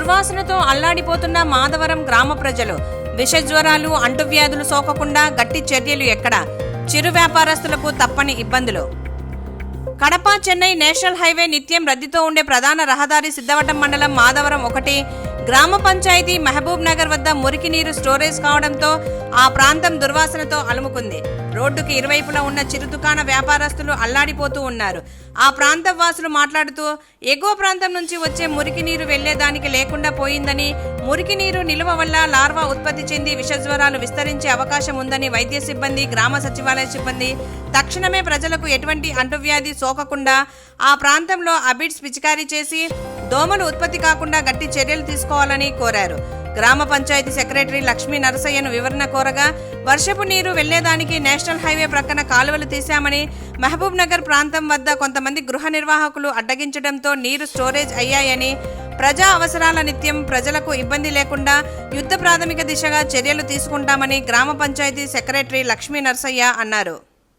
దుర్వాసనతో అల్లాడిపోతున్న మాధవరం గ్రామ ప్రజలు. విష జ్వరాలు అంటువ్యాధులు సోకకుండా గట్టి చర్యలు ఎక్కడ? చిరు వ్యాపారస్తులకు తప్పని ఇబ్బందులు. కడప చెన్నై నేషనల్ హైవే నిత్యం రద్దీతో ఉండే ప్రధాన రహదారి సిద్ధవటం మండలం మాధవరం ఒకటి. గ్రామ పంచాయతీ మహబూబ్ నగర్ వద్ద మురికి నీరు స్టోరేజ్ కావడంతో ఆ ప్రాంతం దుర్వాసనతో అలుముకుంది. రోడ్డుకి ఇరువైపులా ఉన్న చిరు దుకాణ వ్యాపారస్తులు అల్లాడిపోతూ ఉన్నారు. ఆ ప్రాంతం వాసులు మాట్లాడుతూ ఎగువ ప్రాంతం నుంచి వచ్చే మురికి నీరు వెళ్ళేదానికి లేకుండా పోయిందని మురికి నీరు నిలువ వల్ల లార్వా ఉత్పత్తి చెంది విషజ్వరాలు విస్తరించే అవకాశం ఉందని వైద్య సిబ్బంది గ్రామ సచివాలయ సిబ్బంది తక్షణమే ప్రజలకు ఎటువంటి అంటువ్యాధి సోకకుండా ఆ ప్రాంతంలో అబిడ్స్ పిచికారీ చేసి దోమలు ఉత్పత్తి కాకుండా గట్టి చర్యలు తీసుకోవాలని కోరారు. గ్రామ పంచాయతీ సెక్రటరీ లక్ష్మీ నరసయ్యను వివరణ కోరగా వర్షపు నీరు వెళ్ళేదానికి నేషనల్ హైవే ప్రక్కన కాలువలు తీశామని మహబూబ్ నగర్ ప్రాంతం వద్ద కొంతమంది గృహ నిర్వాహకులు అడ్డగించడంతో నీరు స్టోరేజ్ అయ్యాయని ప్రజా అవసరాల నిత్యం ప్రజలకు ఇబ్బంది లేకుండా యుద్ధ ప్రాథమిక దిశగా చర్యలు తీసుకుంటామని గ్రామ పంచాయతీ సెక్రటరీ లక్ష్మీ నరసయ్య అన్నారు.